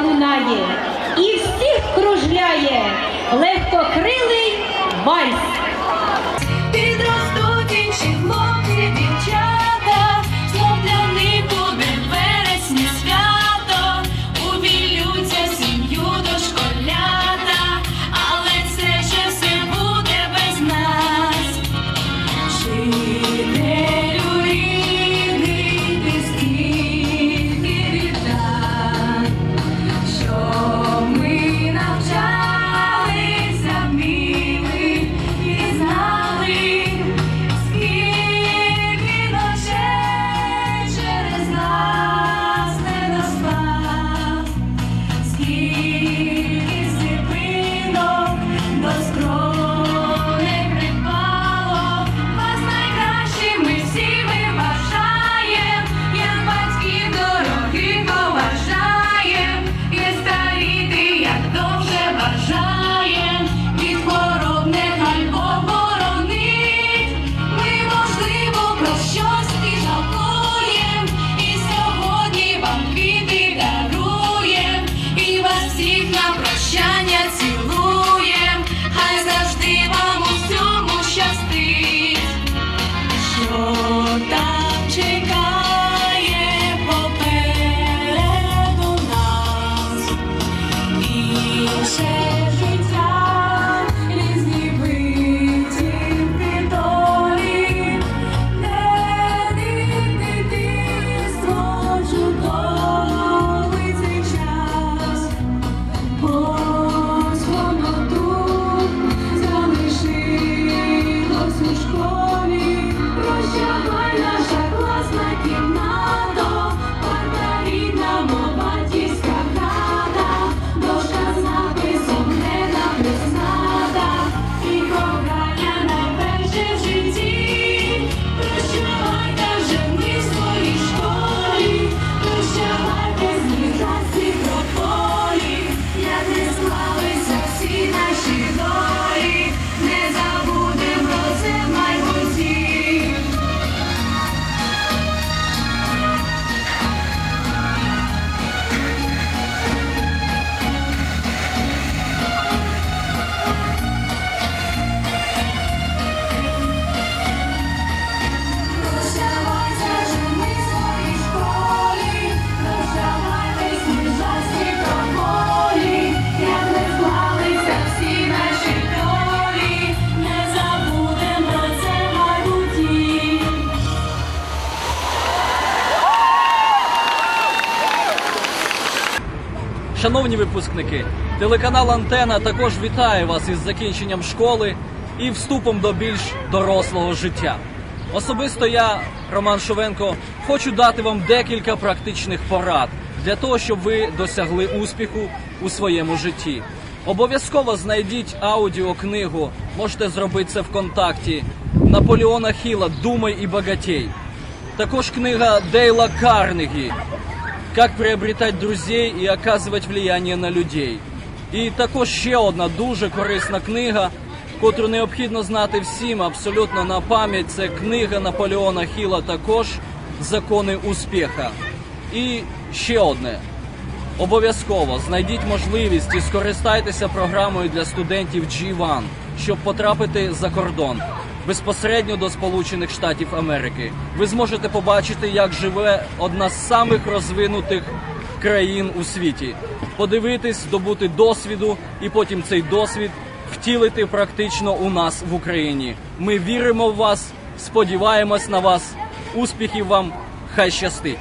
лунає і всіх кружляє легкокрилий вальс. you Шановні випускники, телеканал Антена також вітає вас із закінченням школи і вступом до більш дорослого життя. Особисто я, Роман Шовенко, хочу дати вам декілька практичних порад для того, щоб ви досягли успіху у своєму житті. Обов'язково знайдіть аудіокнигу, можете зробити це ВКонтакті Наполеона Хіла Думай і багатій. Також книга Дейла Карнегі Как приобретать друзей і оказувати влияние на людей. І також ще одна дуже корисна книга, котру необхідно знати всім абсолютно на пам'ять. Це книга Наполеона Хіла також Закони успіха. І ще одне. Обов'язково знайдіть можливість і скористайтеся програмою для студентів G1, щоб потрапити за кордон безпосередньо до Сполучених Штатів Америки. Ви зможете побачити, як живе одна з самих розвинутих країн у світі. Подивитись, здобути досвіду і потім цей досвід втілити практично у нас в Україні. Ми віримо в вас, сподіваємось на вас. Успіхів вам! Хай щастить!